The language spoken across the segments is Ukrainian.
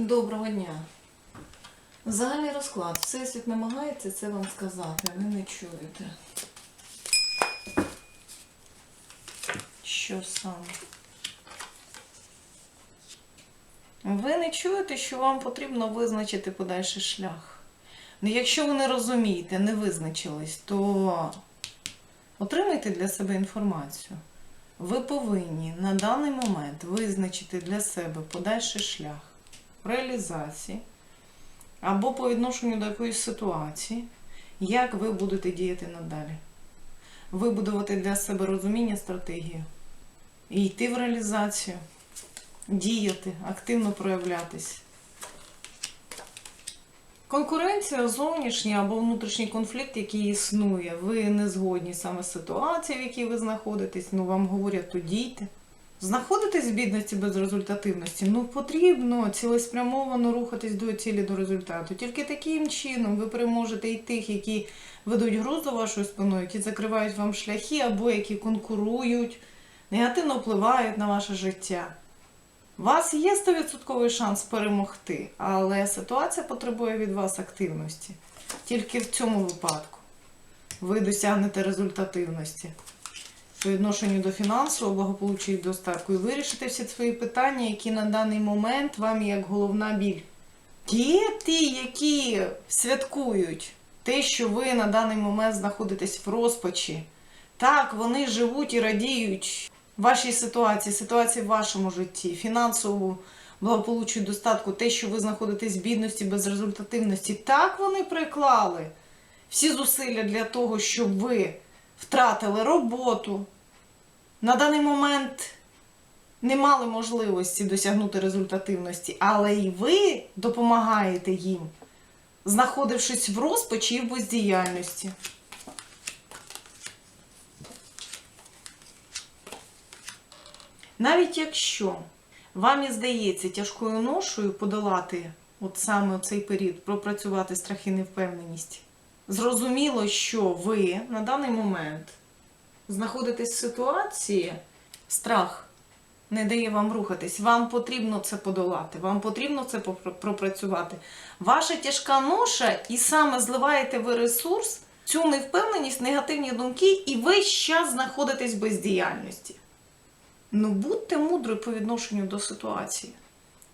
Доброго дня. Загальний розклад. Всесвіт намагається це вам сказати, ви не чуєте. Що саме? Ви не чуєте, що вам потрібно визначити подальший шлях. Ну, якщо ви не розумієте, не визначились, то отримайте для себе інформацію. Ви повинні на даний момент визначити для себе подальший шлях реалізації або по відношенню до якоїсь ситуації, як ви будете діяти надалі. Вибудувати для себе розуміння стратегію і йти в реалізацію, діяти, активно проявлятись. Конкуренція зовнішня або внутрішній конфлікт, який існує, ви не згодні саме з ситуацією, в якій ви знаходитесь, ну вам говорять, то дійте. Знаходитесь в бідності без результативності, ну потрібно цілеспрямовано рухатись до цілі до результату. Тільки таким чином ви переможете і тих, які ведуть гру за вашою спиною, які закривають вам шляхи або які конкурують, негативно впливають на ваше життя. У вас є 100% шанс перемогти, але ситуація потребує від вас активності. Тільки в цьому випадку ви досягнете результативності по відношенню до фінансового благополуччя і достатку і вирішите всі свої питання, які на даний момент вам як головна біль. Є ті, які святкують те, що ви на даний момент знаходитесь в розпачі. Так, вони живуть і радіють вашій ситуації, ситуації в вашому житті, фінансовому благополуччю достатку, те, що ви знаходитесь в бідності, безрезультативності. Так вони приклали всі зусилля для того, щоб ви втратили роботу. На даний момент не мали можливості досягнути результативності, але і ви допомагаєте їм, знаходившись в розпачі і в бездіяльності. Навіть якщо вам і здається тяжкою ношою подолати от саме цей період, пропрацювати страх і невпевненість, зрозуміло, що ви на даний момент знаходитесь в ситуації, страх не дає вам рухатись. Вам потрібно це подолати, вам потрібно це пропрацювати. Ваша тяжка ноша, і саме зливаєте ви ресурс, цю невпевненість, негативні думки, і весь час знаходитесь в бездіяльності. Ну, будьте мудрою по відношенню до ситуації.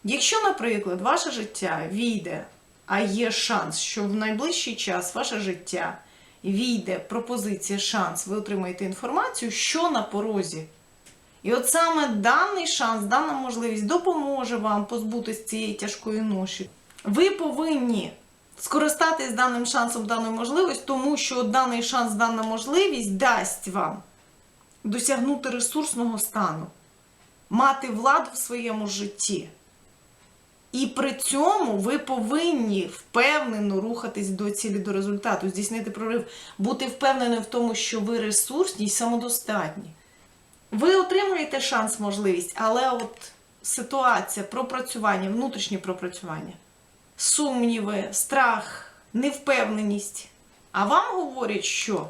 Якщо, наприклад, ваше життя війде, а є шанс, що в найближчий час ваше життя війде пропозиція, шанс, ви отримаєте інформацію, що на порозі. І от саме даний шанс, дана можливість допоможе вам позбутися цієї тяжкої ноші. Ви повинні скористатись даним шансом, даною можливістю, тому що даний шанс, дана можливість дасть вам досягнути ресурсного стану, мати владу в своєму житті. І при цьому ви повинні впевнено рухатись до цілі, до результату, здійснити прорив, бути впевненим в тому, що ви ресурсні і самодостатні. Ви отримуєте шанс, можливість, але от ситуація, пропрацювання, внутрішнє пропрацювання, сумніви, страх, невпевненість. А вам говорять, що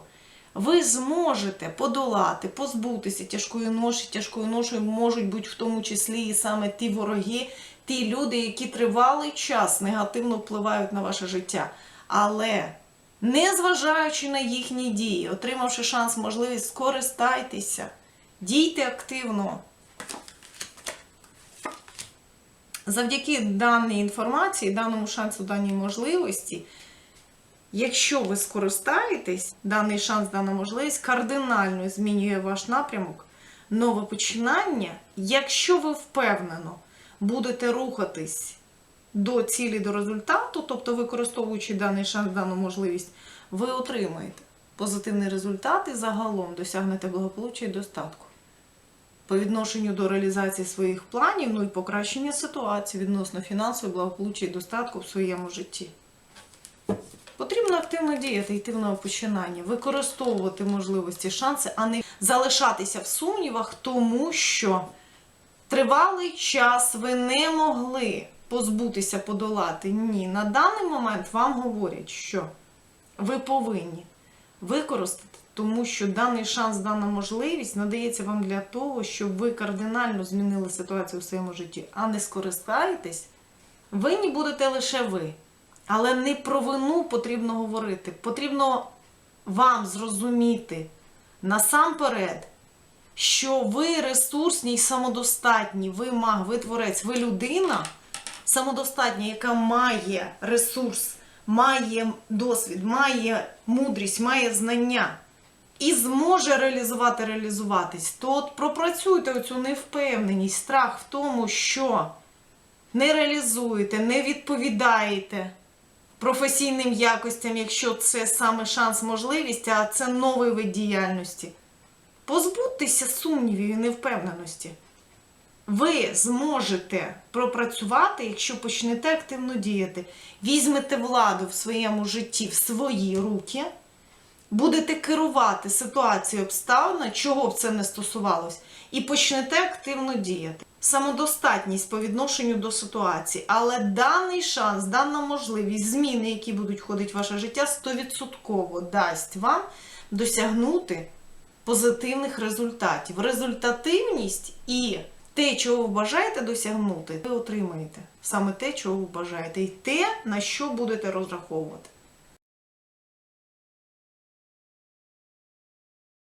ви зможете подолати, позбутися тяжкої ноші. Тяжкою ношою можуть бути в тому числі і саме ті вороги, ті люди, які тривалий час негативно впливають на ваше життя. Але незважаючи на їхні дії, отримавши шанс, можливість, скористайтеся, дійте активно. Завдяки даній інформації, даному шансу, даній можливості, Якщо ви скористаєтесь, даний шанс, дана можливість кардинально змінює ваш напрямок, нове починання, якщо ви впевнено будете рухатись до цілі, до результату, тобто використовуючи даний шанс, дану можливість, ви отримаєте позитивний результат і загалом досягнете благополуччя і достатку. По відношенню до реалізації своїх планів, ну і покращення ситуації відносно фінансового благополуччя і достатку в своєму житті. Потрібно активно діяти, йти в нове починання, використовувати можливості, шанси, а не залишатися в сумнівах, тому що тривалий час ви не могли позбутися, подолати. Ні, на даний момент вам говорять, що ви повинні використати, тому що даний шанс, дана можливість надається вам для того, щоб ви кардинально змінили ситуацію в своєму житті, а не скористаєтесь Винні будете лише ви. Але не про вину потрібно говорити. Потрібно вам зрозуміти насамперед, що ви ресурсні і самодостатні, ви маг, ви творець, ви людина самодостатня, яка має ресурс, має досвід, має мудрість, має знання і зможе реалізувати, реалізуватись, то от пропрацюйте оцю невпевненість, страх в тому, що не реалізуєте, не відповідаєте професійним якостям, якщо це саме шанс, можливість, а це новий вид діяльності. Позбудьтеся сумнівів і невпевненості. Ви зможете пропрацювати, якщо почнете активно діяти. Візьмете владу в своєму житті в свої руки, будете керувати ситуацією обставин, чого б це не стосувалось, і почнете активно діяти. Самодостатність по відношенню до ситуації, але даний шанс, дана можливість, зміни, які будуть входити в ваше життя, 100% дасть вам досягнути позитивних результатів. Результативність і те, чого ви бажаєте досягнути, ви отримаєте. Саме те, чого ви бажаєте, і те, на що будете розраховувати.